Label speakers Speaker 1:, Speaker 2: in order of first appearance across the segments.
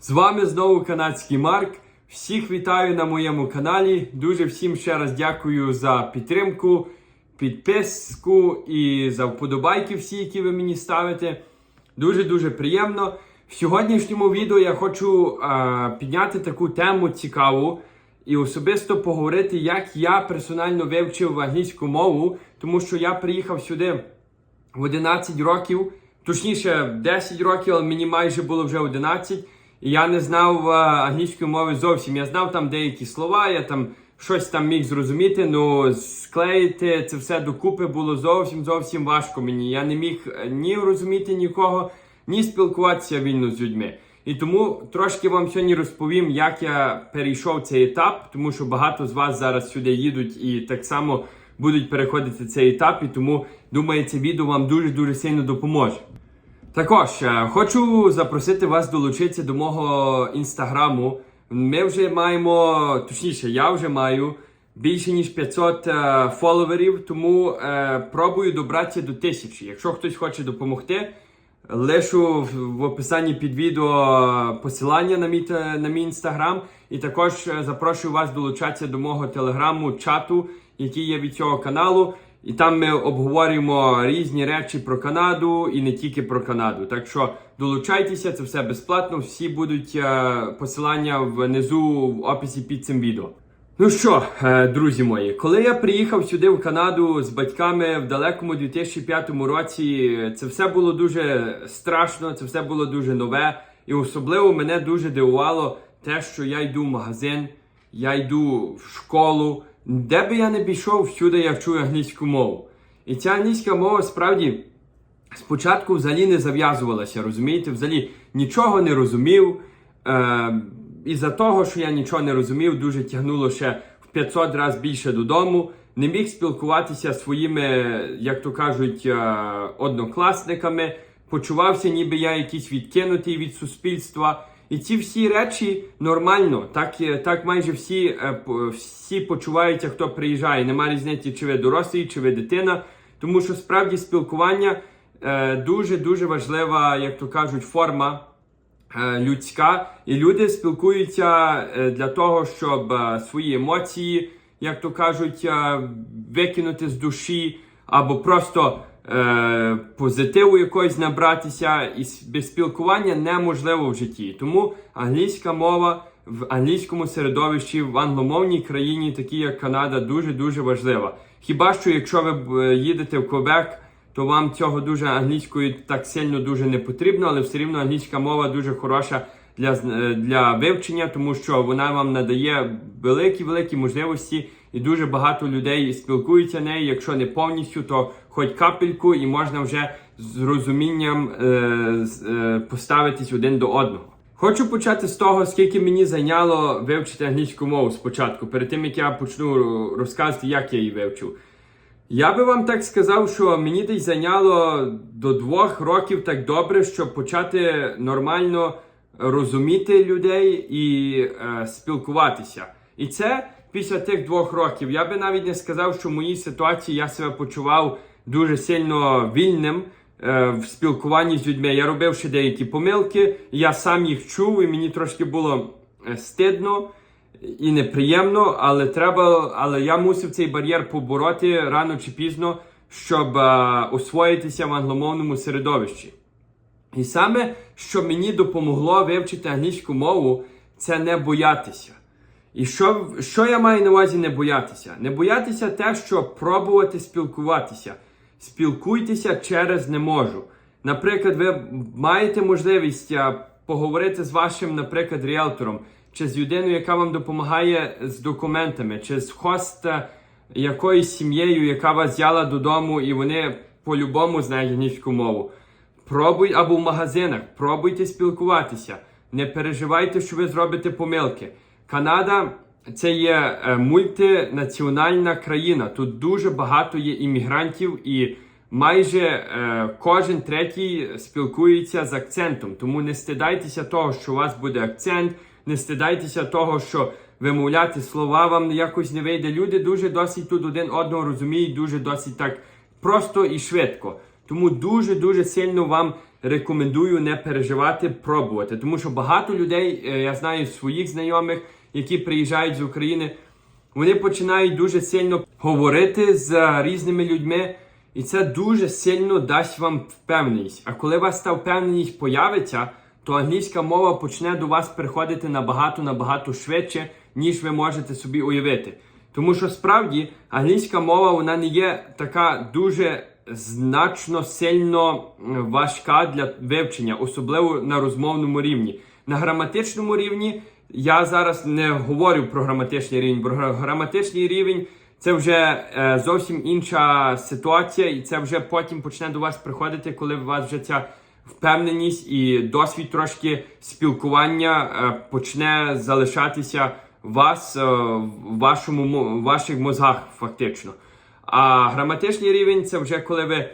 Speaker 1: З вами знову канадський Марк. Всіх вітаю на моєму каналі. Дуже всім ще раз дякую за підтримку, підписку і за вподобайки всі, які ви мені ставите. Дуже дуже приємно. В сьогоднішньому відео я хочу е, підняти таку тему цікаву і особисто поговорити, як я персонально вивчив англійську мову, тому що я приїхав сюди в 11 років, точніше 10 років, але мені майже було вже 11. Я не знав е, англійської мови зовсім. Я знав там деякі слова, я там щось там міг зрозуміти, але склеїти це все докупи було зовсім зовсім важко мені. Я не міг е, ні розуміти нікого, ні спілкуватися вільно з людьми. І тому трошки вам сьогодні розповім, як я перейшов цей етап, тому що багато з вас зараз сюди їдуть і так само будуть переходити цей етап. І тому думаю, це відео вам дуже дуже сильно допоможе. Також е, хочу запросити вас долучитися до мого інстаграму. Ми вже маємо, точніше, я вже маю більше ніж 500 е, фоловерів, тому е, пробую добратися до тисячі. Якщо хтось хоче допомогти, лишу в, в описанні під відео посилання на мій, на мій інстаграм. І також е, запрошую вас долучатися до мого телеграму, чату, який є від цього каналу. І там ми обговорюємо різні речі про Канаду і не тільки про Канаду. Так що долучайтеся, це все безплатно. Всі будуть е, посилання внизу в описі під цим відео. Ну що, е, друзі мої, коли я приїхав сюди в Канаду з батьками в далекому 2005 році, це все було дуже страшно, це все було дуже нове. І особливо мене дуже дивувало те, що я йду в магазин, я йду в школу. Де би я не пішов, всюди я вчу англійську мову. І ця англійська мова справді спочатку взагалі не зав'язувалася, розумієте? Взагалі нічого не розумів. Е, із-за того, що я нічого не розумів, дуже тягнуло ще в 500 разів більше додому. Не міг спілкуватися своїми, як то кажуть, е, однокласниками. Почувався, ніби я якийсь відкинутий від суспільства. І ці всі речі нормально. Так, так майже всі, е, всі почуваються, хто приїжджає. Нема різниці, чи ви дорослий, чи ви дитина. Тому що справді спілкування е, дуже дуже важлива, як то кажуть, форма е, людська, і люди спілкуються е, для того, щоб свої емоції, як то кажуть, викинути з душі, або просто е, позитиву якогось набратися, і без спілкування неможливо в житті. Тому англійська мова в англійському середовищі в англомовній країні, такій як Канада, дуже дуже важлива. Хіба що якщо ви е, їдете в Квебек, то вам цього дуже англійською так сильно дуже не потрібно, але все рівно англійська мова дуже хороша для, е, для вивчення, тому що вона вам надає великі великі можливості, і дуже багато людей спілкуються нею. Якщо не повністю, то хоч капельку, і можна вже з розумінням е, е, поставитись один до одного. Хочу почати з того, скільки мені зайняло вивчити англійську мову спочатку, перед тим як я почну розказувати, як я її вивчив. Я би вам так сказав, що мені десь зайняло до двох років так добре, щоб почати нормально розуміти людей і е, спілкуватися. І це після тих двох років. Я би навіть не сказав, що в моїй ситуації я себе почував дуже сильно вільним е, в спілкуванні з людьми. Я робив ще деякі помилки, я сам їх чув, і мені трошки було е, стидно і неприємно, але треба, але я мусив цей бар'єр побороти рано чи пізно, щоб е, освоїтися в англомовному середовищі. І саме, що мені допомогло вивчити англійську мову, це не боятися. І що, що я маю на увазі не боятися? Не боятися те, що пробувати спілкуватися. Спілкуйтеся через не можу. Наприклад, ви маєте можливість поговорити з вашим, наприклад, ріелтором, чи з людиною, яка вам допомагає з документами, чи з хост якоюсь сім'єю, яка вас взяла додому, і вони по-любому знають англійську мову. Пробуй або в магазинах, пробуйте спілкуватися. Не переживайте, що ви зробите помилки. Канада це є е, мультинаціональна країна. Тут дуже багато є іммігрантів, і майже е, кожен третій спілкується з акцентом. Тому не стидайтеся того, що у вас буде акцент, не стидайтеся того, що вимовляти слова вам якось не вийде. Люди дуже досить тут один одного розуміють, дуже досить так просто і швидко. Тому дуже дуже сильно вам рекомендую не переживати, пробувати. Тому що багато людей, е, я знаю своїх знайомих, які приїжджають з України, вони починають дуже сильно говорити з різними людьми, і це дуже сильно дасть вам впевненість. А коли у вас та впевненість появиться, то англійська мова почне до вас приходити набагато набагато швидше, ніж ви можете собі уявити. Тому що справді англійська мова вона не є така дуже значно сильно важка для вивчення, особливо на розмовному рівні. На граматичному рівні я зараз не говорю про граматичний рівень, бо граматичний рівень це вже е, зовсім інша ситуація, і це вже потім почне до вас приходити, коли у вас вже ця впевненість і досвід трошки спілкування е, почне залишатися вас е, в вашому в ваших мозгах, фактично. А граматичний рівень це вже коли ви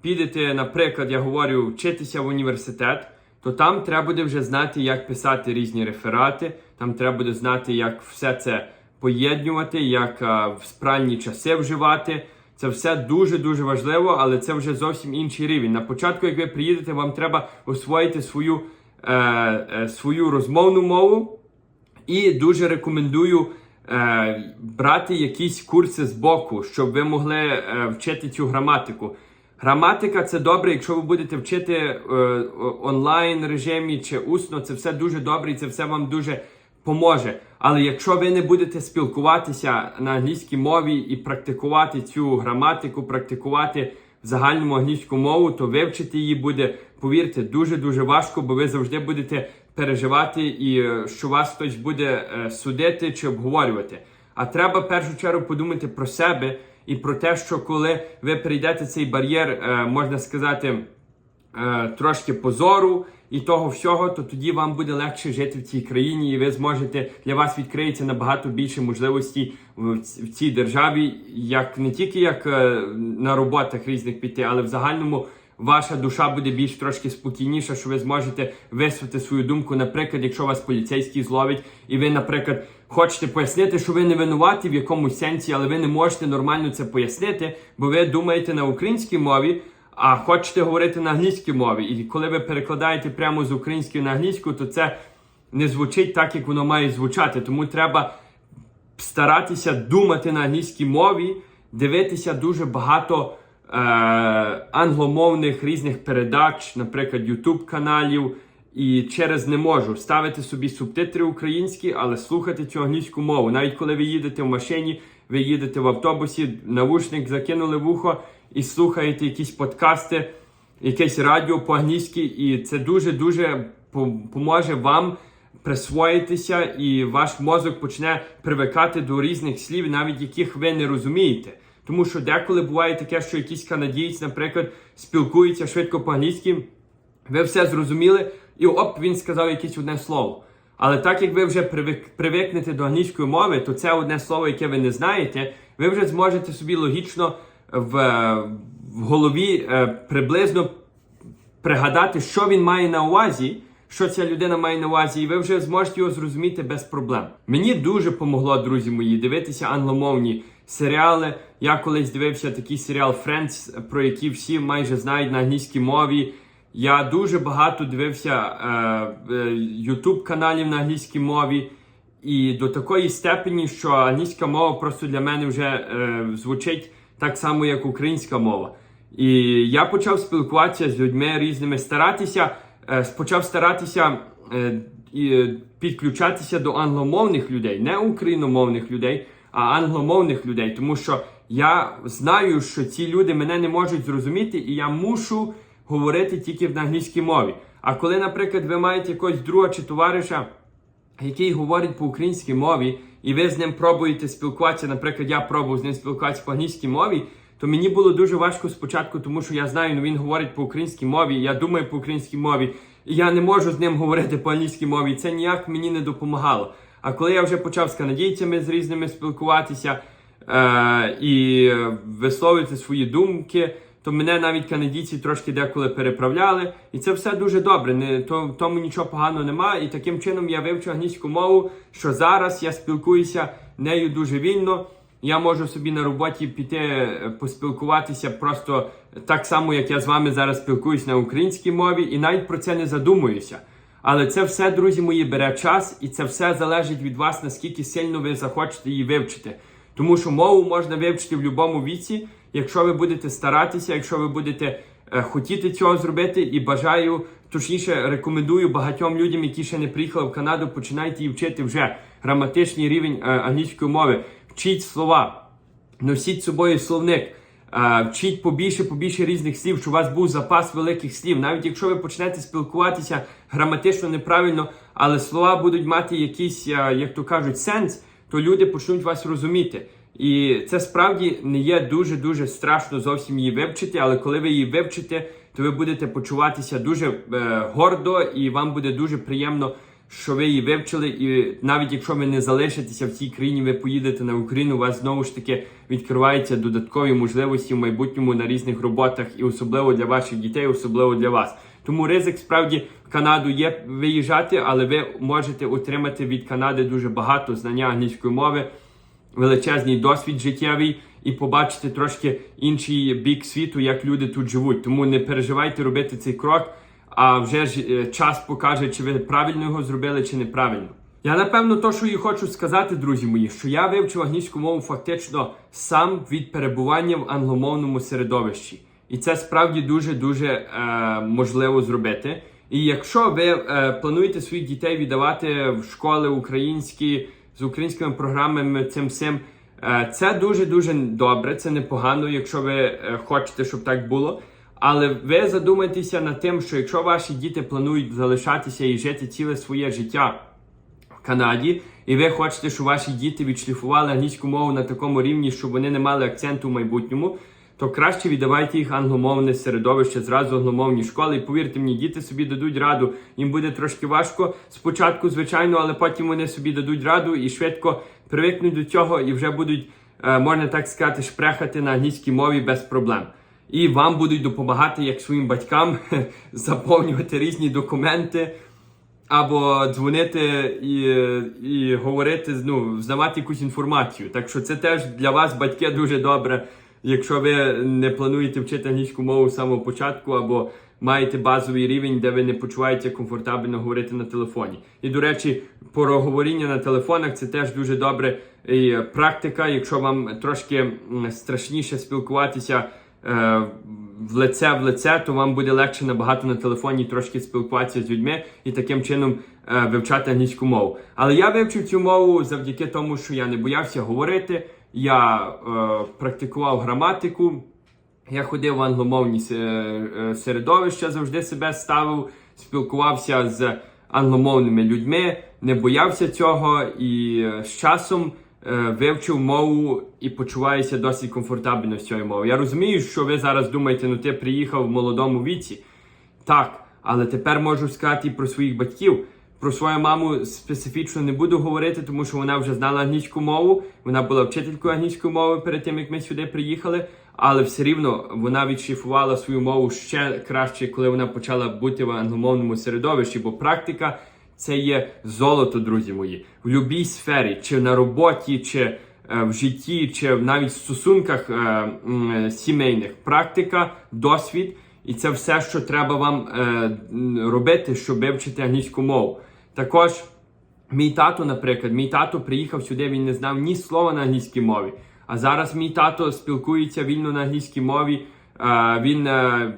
Speaker 1: підете, наприклад, я говорю, вчитися в університет, то там треба буде вже знати, як писати різні реферати, там треба буде знати, як все це поєднувати, як е, в спральні часи вживати. Це все дуже-дуже важливо, але це вже зовсім інший рівень. На початку, як ви приїдете, вам треба освоїти свою, е, е, свою розмовну мову. І дуже рекомендую е, брати якісь курси з боку, щоб ви могли е, вчити цю граматику. Граматика це добре, якщо ви будете вчити е, онлайн режимі чи усно, це все дуже добре і це все вам дуже поможе. Але якщо ви не будете спілкуватися на англійській мові і практикувати цю граматику, практикувати загальному англійську мову, то вивчити її буде, повірте, дуже дуже важко, бо ви завжди будете переживати і е, що вас хтось буде е, судити чи обговорювати. А треба в першу чергу подумати про себе і про те, що коли ви прийдете цей бар'єр, е, можна сказати, е, трошки позору і того всього, то тоді вам буде легше жити в цій країні, і ви зможете для вас відкриється набагато більше можливостей в, цій державі, як не тільки як е, на роботах різних піти, але в загальному. Ваша душа буде більш трошки спокійніша, що ви зможете висвати свою думку. Наприклад, якщо вас поліцейський зловить, і ви, наприклад, хочете пояснити, що ви не винуваті в якомусь сенсі, але ви не можете нормально це пояснити, бо ви думаєте на українській мові, а хочете говорити на англійській мові. І коли ви перекладаєте прямо з української на англійську, то це не звучить так, як воно має звучати. Тому треба старатися думати на англійській мові, дивитися дуже багато е, англомовних різних передач, наприклад, YouTube каналів. І через не можу ставити собі субтитри українські, але слухати цю англійську мову. Навіть коли ви їдете в машині, ви їдете в автобусі, навушник закинули в ухо і слухаєте якісь подкасти, якесь радіо по-англійськи, і це дуже-дуже поможе вам присвоїтися, і ваш мозок почне привикати до різних слів, навіть яких ви не розумієте. Тому що деколи буває таке, що якийсь канадієць, наприклад, спілкується швидко по-англійськи, ви все зрозуміли, і оп, він сказав якесь одне слово. Але так як ви вже привик, привикнете до англійської мови, то це одне слово, яке ви не знаєте, ви вже зможете собі логічно в, в голові е, приблизно пригадати, що він має на увазі, що ця людина має на увазі, і ви вже зможете його зрозуміти без проблем. Мені дуже помогло, друзі мої, дивитися англомовні серіали. Я колись дивився такий серіал Friends, про який всі майже знають на англійській мові. Я дуже багато дивився е, е, YouTube каналів на англійській мові. І до такої степені, що англійська мова просто для мене вже е, звучить так само, як українська мова. І я почав спілкуватися з людьми різними, старатися, е, почав старатися підключатися до англомовних людей, не україномовних людей, а англомовних людей. Тому що я знаю, що ці люди мене не можуть зрозуміти, і я мушу говорити тільки в англійській мові. А коли, наприклад, ви маєте якогось друга чи товариша, який говорить по українській мові, і ви з ним пробуєте спілкуватися, наприклад, я пробував з ним спілкуватися по англійській мові, то мені було дуже важко спочатку, тому що я знаю, ну він говорить по українській мові, я думаю по українській мові, і я не можу з ним говорити по англійській мові. І це ніяк мені не допомагало. А коли я вже почав з канадійцями з різними спілкуватися е- і висловити свої думки, то мене навіть канадійці трошки деколи переправляли. І це все дуже добре. Не, то, тому нічого поганого немає. І таким чином я вивчу англійську мову, що зараз я спілкуюся нею дуже вільно. Я можу собі на роботі піти е, поспілкуватися просто так само, як я з вами зараз спілкуюсь на українській мові, і навіть про це не задумуюся. Але це все, друзі мої, бере час, і це все залежить від вас, наскільки сильно ви захочете її вивчити. Тому що мову можна вивчити в будь-якому віці, якщо ви будете старатися, якщо ви будете е, хотіти цього зробити, і бажаю, точніше, рекомендую багатьом людям, які ще не приїхали в Канаду, починайте її вчити вже граматичний рівень е, англійської мови. Вчіть слова, носіть з собою словник. е, Вчіть побільше, побільше різних слів, щоб у вас був запас великих слів. Навіть якщо ви почнете спілкуватися граматично неправильно, але слова будуть мати якийсь, як то кажуть, сенс, то люди почнуть вас розуміти. І це справді не є дуже дуже страшно зовсім її вивчити, але коли ви її вивчите, то ви будете почуватися дуже е, гордо і вам буде дуже приємно, що ви її вивчили. І навіть якщо ви не залишитеся в цій країні, ви поїдете на Україну, у вас знову ж таки відкриваються додаткові можливості в майбутньому на різних роботах, і особливо для ваших дітей, особливо для вас. Тому ризик справді в Канаду є виїжджати, але ви можете отримати від Канади дуже багато знання англійської мови величезний досвід життєвий і побачити трошки інший бік світу, як люди тут живуть. Тому не переживайте робити цей крок, а вже ж е, час покаже, чи ви правильно його зробили, чи неправильно. Я напевно то, що і хочу сказати, друзі мої, що я вивчив англійську мову фактично сам від перебування в англомовному середовищі. І це справді дуже дуже е, можливо зробити. І якщо ви е, плануєте своїх дітей віддавати в школи українські з українськими програмами цим всім, е, це дуже дуже добре, це непогано, якщо ви е, хочете, щоб так було. Але ви задумайтеся над тим, що якщо ваші діти планують залишатися і жити ціле своє життя в Канаді, і ви хочете, щоб ваші діти відшліфували англійську мову на такому рівні, щоб вони не мали акценту в майбутньому, то краще віддавайте їх англомовне середовище, зразу англомовні школи. І повірте мені, діти собі дадуть раду. Їм буде трошки важко спочатку, звичайно, але потім вони собі дадуть раду і швидко привикнуть до цього і вже будуть, е, можна так сказати, шпрехати на англійській мові без проблем. І вам будуть допомагати як своїм батькам заповнювати різні документи. Або дзвонити і, і говорити, ну, здавати якусь інформацію. Так що це теж для вас, батьки, дуже добре, якщо ви не плануєте вчити англійську мову з самого початку, або маєте базовий рівень, де ви не почуваєте комфортабельно говорити на телефоні. І, до речі, про говоріння на телефонах це теж дуже добре і практика. Якщо вам трошки страшніше спілкуватися е, в лице в лице, то вам буде легше набагато на телефоні трошки спілкуватися з людьми і таким чином е, вивчати англійську мову. Але я вивчив цю мову завдяки тому, що я не боявся говорити. Я е, практикував граматику. Я ходив в англомовні е, середовища, завжди себе ставив, спілкувався з англомовними людьми, не боявся цього і е, з часом е, вивчив мову і почуваюся досить комфортабельно з цією мовою. Я розумію, що ви зараз думаєте, ну ти приїхав в молодому віці. Так, але тепер можу сказати і про своїх батьків. Про свою маму специфічно не буду говорити, тому що вона вже знала англійську мову. Вона була вчителькою англійської мови перед тим, як ми сюди приїхали. Але все рівно вона відшліфувала свою мову ще краще, коли вона почала бути в англомовному середовищі, бо практика це є золото, друзі мої, в будь-якій сфері, чи на роботі, чи е, в житті, чи навіть в стосунках е, м, сімейних. Практика, досвід. І це все, що треба вам е, робити, щоб вивчити англійську мову. Також мій тато, наприклад, мій тато приїхав сюди, він не знав ні слова на англійській мові. А зараз мій тато спілкується вільно на англійській мові. Він е,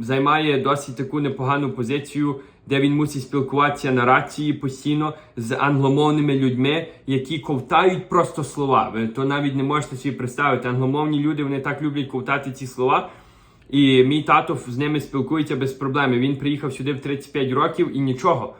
Speaker 1: займає досить таку непогану позицію, де він мусить спілкуватися на рації постійно з англомовними людьми, які ковтають просто слова. Ви то навіть не можете собі представити. Англомовні люди вони так люблять ковтати ці слова. І мій тато з ними спілкується без проблеми. Він приїхав сюди в 35 років і нічого,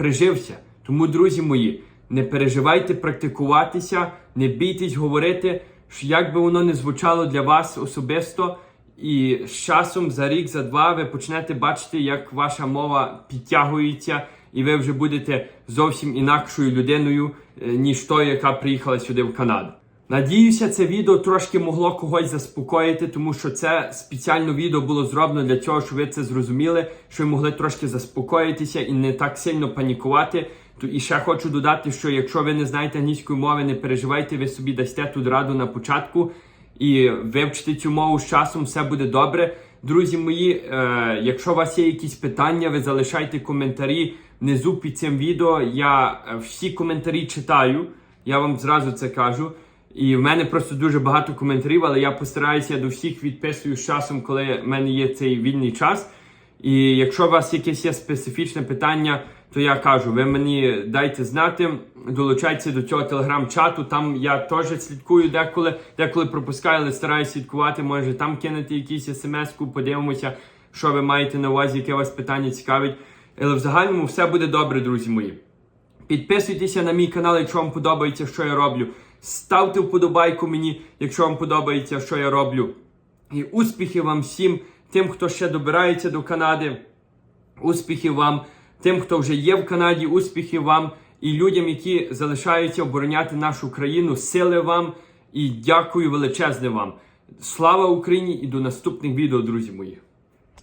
Speaker 1: прижився. Тому, друзі мої, не переживайте практикуватися, не бійтесь говорити, що як би воно не звучало для вас особисто. І з часом за рік, за два ви почнете бачити, як ваша мова підтягується, і ви вже будете зовсім інакшою людиною, е, ніж той, яка приїхала сюди в Канаду. Надіюся, це відео трошки могло когось заспокоїти, тому що це спеціально відео було зроблено для цього, щоб ви це зрозуміли, що ви могли трошки заспокоїтися і не так сильно панікувати. То і ще хочу додати, що якщо ви не знаєте англійської мови, не переживайте, ви собі дасте тут раду на початку і вивчите цю мову з часом, все буде добре. Друзі мої, е, якщо у вас є якісь питання, ви залишайте коментарі внизу під цим відео. Я е, всі коментарі читаю, я вам зразу це кажу. І в мене просто дуже багато коментарів, але я постараюся до всіх відписую з часом, коли в мене є цей вільний час. І якщо у вас якесь є специфічне питання, то я кажу, ви мені дайте знати, долучайтеся до цього телеграм-чату. Там я теж слідкую деколи, деколи пропускаю, але стараюся слідкувати. Може там кинути якісь смс-ку, подивимося, що ви маєте на увазі, яке вас питання цікавить. Але в загальному все буде добре, друзі мої. Підписуйтеся на мій канал, якщо вам подобається, що я роблю. Ставте вподобайку мені, якщо вам подобається, що я роблю. І успіхів вам всім, тим, хто ще добирається до Канади. Успіхів вам, тим, хто вже є в Канаді, успіхів вам і людям, які залишаються обороняти нашу країну. Сили вам і дякую величезне вам. Слава Україні і до наступних відео, друзі мої.